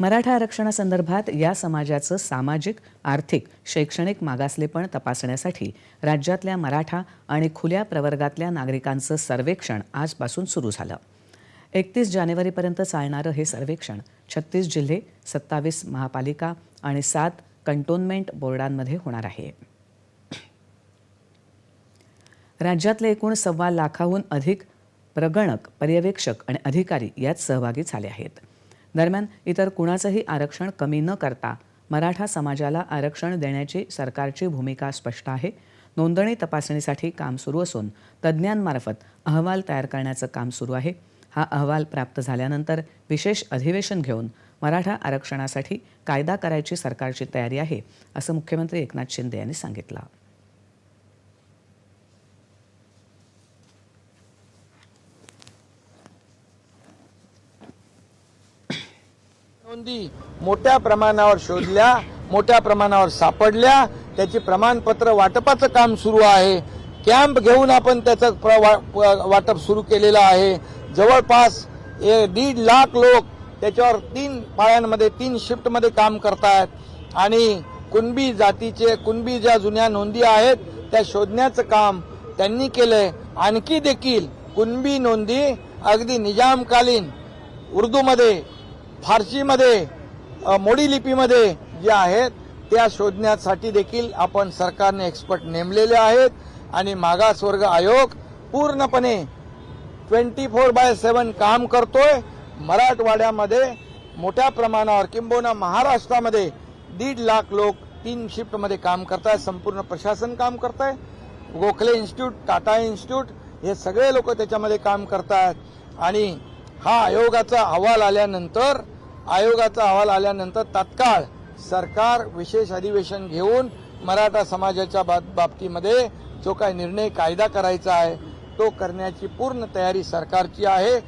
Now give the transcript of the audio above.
मराठा आरक्षणासंदर्भात या समाजाचं सामाजिक आर्थिक शैक्षणिक मागासलेपण तपासण्यासाठी राज्यातल्या मराठा आणि खुल्या प्रवर्गातल्या नागरिकांचं सर्वेक्षण आजपासून सुरू झालं. एकतीस जानेवारीपर्यंत चालणारं हे सर्वेक्षण छत्तीस जिल्हे सत्तावीस महापालिका आणि सात कंटोन्मेंट बोर्डांमध्ये होणार आहे. राज्यातले एकूण सव्वा लाखाहून अधिक प्रगणक पर्यवेक्षक आणि अधिकारी यात सहभागी झाले आहेत. दरम्यान इतर कुणाचंही आरक्षण कमी न करता मराठा समाजाला आरक्षण देण्याची सरकारची भूमिका स्पष्ट आहे. नोंदणी तपासणीसाठी काम सुरू असून तज्ज्ञांमार्फत अहवाल तयार करण्याचं काम सुरू आहे. हा अहवाल प्राप्त झाल्यानंतर विशेष अधिवेशन घेऊन मराठा आरक्षणासाठी कायदा करायची सरकारची तयारी आहे असं मुख्यमंत्री एकनाथ शिंदे यांनी सांगितलं. नोंदी मोठ्या प्रमाणावर शोधल्या मोठ्या प्रमाणावर सापडल्या. त्याची प्रमाणपत्र वाटपाचं काम सुरू आहे. कॅम्प घेऊन आपण त्याचं प्र- वा- वाटप सुरू केलेलं आहे. जवळपास ए- दीड लाख लोक त्याच्यावर तीन पाळ्यांमध्ये तीन शिफ्टमध्ये काम करतायत. आणि कुणबी जातीचे कुणबी ज्या जुन्या नोंदी आहेत त्या शोधण्याचं काम त्यांनी केलंय. आणखी देखील कुणबी नोंदी अगदी निजामकालीन उर्दूमध्ये फारसीमध्ये मोडी लिपीमध्ये जे आहेत त्या शोधण्यासाठी देखील आपण सरकारने एक्सपर्ट नेमलेले आहेत आणि मागासवर्ग आयोग पूर्णपणे ट्वेंटी फोर बाय सेवन काम करतोय. मराठवाड्यामध्ये मोठ्या प्रमाणावर किंबहुना महाराष्ट्रामध्ये दीड लाख लोक तीन शिफ्टमध्ये काम करतायत संपूर्ण प्रशासन काम करत आहे गोखले इन्स्टिट्यूट टाटा इन्स्टिट्यूट हे सगळे लोक त्याच्यामध्ये काम करतायत. आणि हा आयोगाचा अहवाल आल्यानंतर आयोगाचा अहवाल आल्यानंतर तात्काळ सरकार विशेष अधिवेशन घेऊन मराठा समाजाच्या बाब- बाबतीमध्ये जो काही निर्णय कायदा करायचा आहे तो करण्याची पूर्ण तयारी सरकारची आहे.